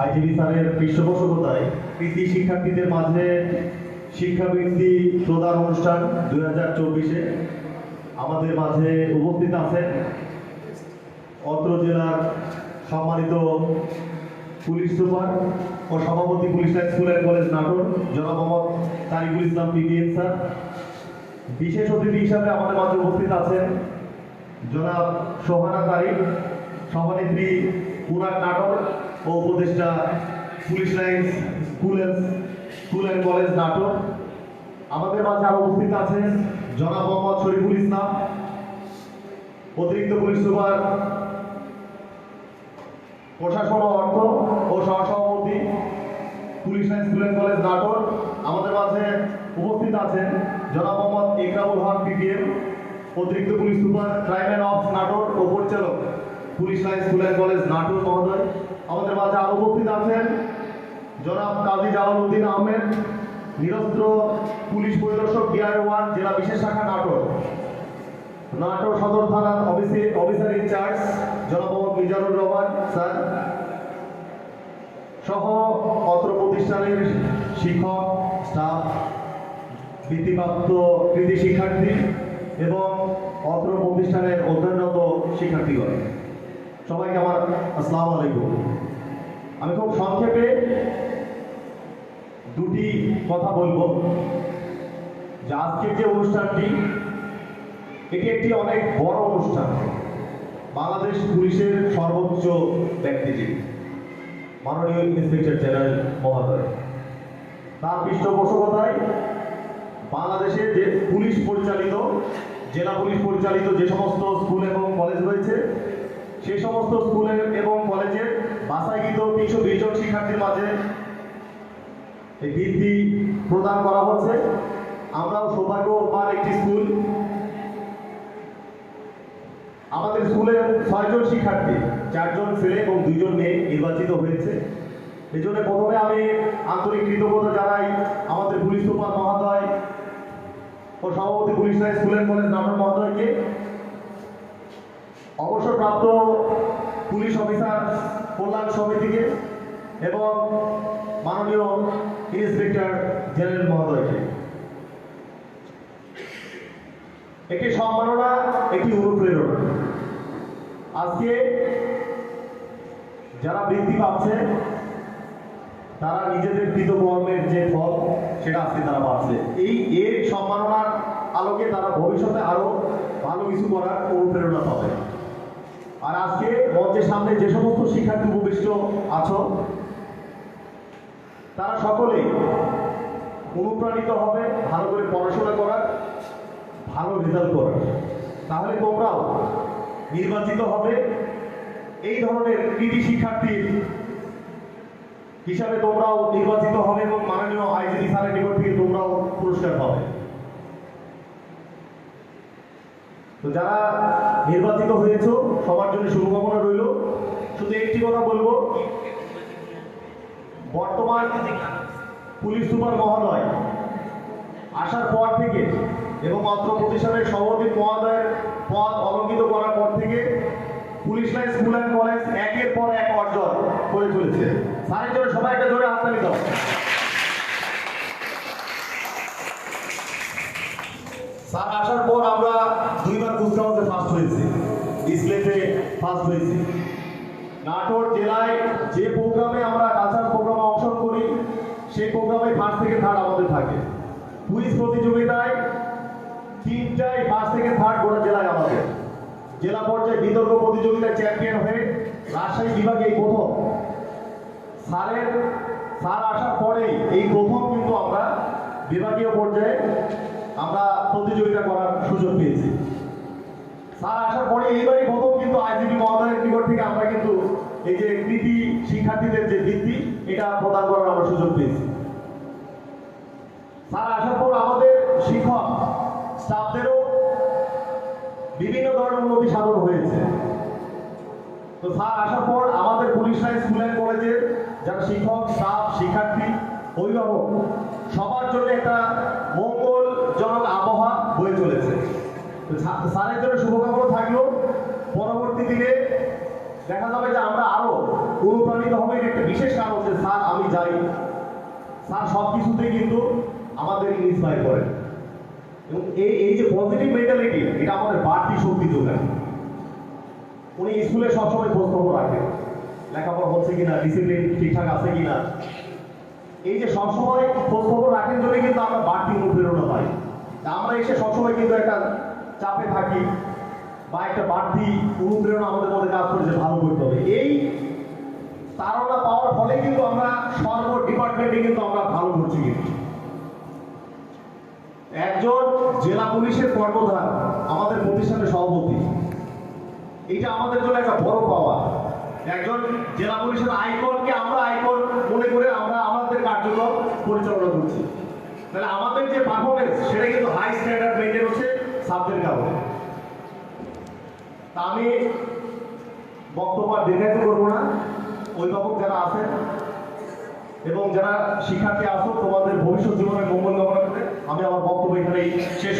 IGB স্যারের পৃষ্ঠপোষকতায় কৃতি শিক্ষার্থীদের মাঝে শিক্ষাবৃত্তি প্রদান অনুষ্ঠান দুই হাজার চব্বিশে। আমাদের মাঝে উপস্থিত আছেন অত্র জেলার সম্মানিত পুলিশ সুপার ও সভাপতি police line school and college Natore, জনাব মোহাম্মদ তারিকুল ইসলাম পিপিএন স্যার। বিশেষ অতিথি হিসাবে আমাদের মাঝে উপস্থিত আছেন জনাব সোহানা তারিক, সভানেত্রী পুরান নাটক ও উপদেষ্টা police lines school school and college নাটক আমাদের মাঝে আরও উপস্থিত আছেন জনাব মোহাম্মদ শরীফুল ইসলাম, অতিরিক্ত পুলিশ সুপার, প্রশাসন অর্থ ও সহসভাপতি police line school and college Natore আমাদের মাঝে উপস্থিত আছেন জনাব মোহাম্মদ হক পিপিএম অতিরিক্ত police super crime of Natore ও পরিচালক police line school and college, Natore মহোদয়। আমাদের মাঝে আরও উপস্থিত আছেন জনাব কাজী জালালউদ্দিন আহমেদ, নিরস্ত্র পুলিশ পরিদর্শক ডিআর ওয়ান জেলা বিশেষ শাখা নাটোর। নাটোর সদর থানার অফিসে অফিসার ইনচার্জ জনাব মিজানুর রহমান, স্যার। সহ অত্র প্রতিষ্ঠানের শিক্ষক, স্টাফ বৃত্তিপ্রাপ্ত কৃতি শিক্ষার্থী এবং অত্র প্রতিষ্ঠানের অধ্যয়নরত শিক্ষার্থীগণ। সবাইকে আমার আসসালামু আলাইকুম। আমি খুব সংক্ষেপে দুটি কথা বলব। যে আজকের যে অনুষ্ঠানটি, এটি একটি অনেক বড় অনুষ্ঠান। বাংলাদেশ পুলিশের সর্বোচ্চ ব্যক্তি যিনি, মাননীয় ইন্সপেক্টর জেনারেল মহোদয়। তার পৃষ্ঠপোষকতায় বাংলাদেশে যে পুলিশ পরিচালিত, জেলা পুলিশ পরিচালিত যে সমস্ত স্কুল এবং কলেজ রয়েছে সেই সমস্ত স্কুলের এবং কলেজের বাছাইকৃত তিনশো বিশ জন শিক্ষার্থীর মাঝে এই বৃত্তি প্রদান করা হচ্ছে। আমরাও সৌভাগ্যবান একটি স্কুল। আমাদের স্কুলের ছয়জন শিক্ষার্থী, চারজন ছেলে এবং দুইজন মেয়ে নির্বাচিত হয়েছে। এই জন্য প্রথমে আমি আন্তরিক কৃতজ্ঞতা জানাই আমাদের পুলিশ সুপার মহোদয় ও সভাপতি police line school and college Natore মহোদয়কে। অবসরপ্রাপ্ত পুলিশ অফিসার কল্যাণ সমিতিকে এবং মাননীয় ইন্সপেক্টর জেনারেল মহোদয়কে। একটি সম্মাননা, একটি অনুপ্রেরণা। আজকে যারা বৃত্তি পাচ্ছে তারা নিজেদের কৃতকর্মের যে ফল, সেটা আজকে তারা পাচ্ছে। এই এর সম্মাননার আলোকে তারা ভবিষ্যতে আরও ভালো কিছু করার অনুপ্রেরণা পাবে। আর আজকে মঞ্চের সামনে যে সমস্ত শিক্ষার্থী উপবিষ্ট আছো, তারা সকলেই অনুপ্রাণিত হবে, ভালো করে পড়াশোনা করার, ভালো রেজাল্ট করার। তাহলে তোমরাও নির্বাচিত হবে। এই ধরনের কৃতি শিক্ষার্থীর হিসাবে তোমরাও নির্বাচিত হবে এবং মাননীয় আইজিডি স্যারের নিকট থেকে তোমরাও পুরস্কার পাবে। তো যারা নির্বাচিত হয়েছো, সবার জন্য শুভকামনা রইল। শুধু একটি কথা বলব, বর্তমান পুলিশ সুপার মহোদয় আসার পর থেকে এবং অত্র প্রতিষ্ঠানের সভাপতি মহোদয়ের পদ অলঙ্কিত করার পর থেকে police line, school and college একের পর এক অর্জন করে চলেছে। স্যারের জন্য সবাই একটা জোরে হাততালি দাও। স্যার, আসার পর আমরা দুইবার কুচকাওয়াজে ফার্স্ট হয়েছি। ডিসপ্লেতে ফার্স্ট হয়েছি। নাটোর জেলায় যে প্রোগ্রামে আমরা কালচার প্রোগ্রামে অংশগ্রহণ করি, সেই প্রোগ্রামে ফার্স্ট থেকে থার্ড আমাদের থাকে। কুইজ প্রতিযোগিতায় তিনটায় ফার্স্ট থেকে থার্ড গোটা জেলায় আমাদের। জেলা পর্যায়ে বিতর্ক প্রতিযোগিতায় চ্যাম্পিয়ন হয়ে রাজশাহী বিভাগে এই প্রথম। স্যারের, স্যার আসার পরেই এই প্রথম কিন্তু আমরা বিভাগীয় পর্যায়ে আমরা প্রতিযোগিতা করার সুযোগ পেয়েছি। স্যার আসার পরে এইবারই প্রথম কিন্তু আইজিবি মহোদয়ের নিকট থেকে আমরা কিন্তু এই যে কৃতি শিক্ষার্থীদের যে বৃত্তি এটা প্রদান করার আমরা সুযোগ পেয়েছি। স্যার আসার পর আমাদের শিক্ষক, স্টাফদেরও বিভিন্ন ধরনের উন্নতি সাধন হয়েছে। তো স্যার, আসার পর আমাদের পুলিশ লাইন স্কুল অ্যান্ড কলেজের যারা শিক্ষক, স্টাফ, শিক্ষার্থী, অভিভাবক, সবার জন্য একটা মঙ্গলজনক আবহাওয়া বয়ে চলেছে। তো স্যারের জন্য শুভকামনা থাকল। পরবর্তী দিনে দেখা যাবে যে আমরা আরও অনুপ্রাণিত হবে। একটা বিশেষ কারণ যে স্যার, আমি যাই স্যার সব কিছুতেই কিন্তু আমাদের ইন্সপায়ার করেন। এবং এই এই যে পজিটিভ মেন্টালিটি এটা আমাদের বাড়তি শক্তি যোগায়। উনি স্কুলে সবসময় খোঁজ খবর রাখেন লেখাপড়া হচ্ছে কিনা ডিসিপ্লিন ঠিকঠাক আছে কিনা। এই যে সবসময় খোঁজ খবর রাখেন জন্য কিন্তু আমরা বাড়তি অনুপ্রেরণা পাই। আমরা এসে সবসময় কিন্তু একটা চাপে থাকি বা একটা বাড়তি অনুপ্রেরণা আমাদের মধ্যে কাজ করে যে ভালো করতে হবে। এই তারা পাওয়ার ফলে কিন্তু আমরা সর্ব ডিপার্টমেন্টে কিন্তু আমরা ভালো করছি কিন্তু। একজন জেলা পুলিশের কর্মধার, আমাদের প্রতিষ্ঠানের সভাপতি। এটা আমাদের জন্য একটা বড় পাওয়া। একজন জেলা পুলিশের আইকনকে আমরা আইকন মনে করে আমরা আমাদের কার্যক্রম পরিচালনা করছি। তাহলে আমাদের যে পারফরমেন্স সেটা কিন্তু হাই স্ট্যান্ডার্ড মেনটেন হচ্ছে সাবজেক্ট কারণে তা আমি বক্তব্য দীর্ঘায়িত করব না। অভিভাবক যারা আছেন এবং যারা শিক্ষার্থী আসো তোমাদের ভবিষ্যৎ জীবনের মঙ্গল কামনা করে আমি আমার বক্তব্য এখানেই শেষ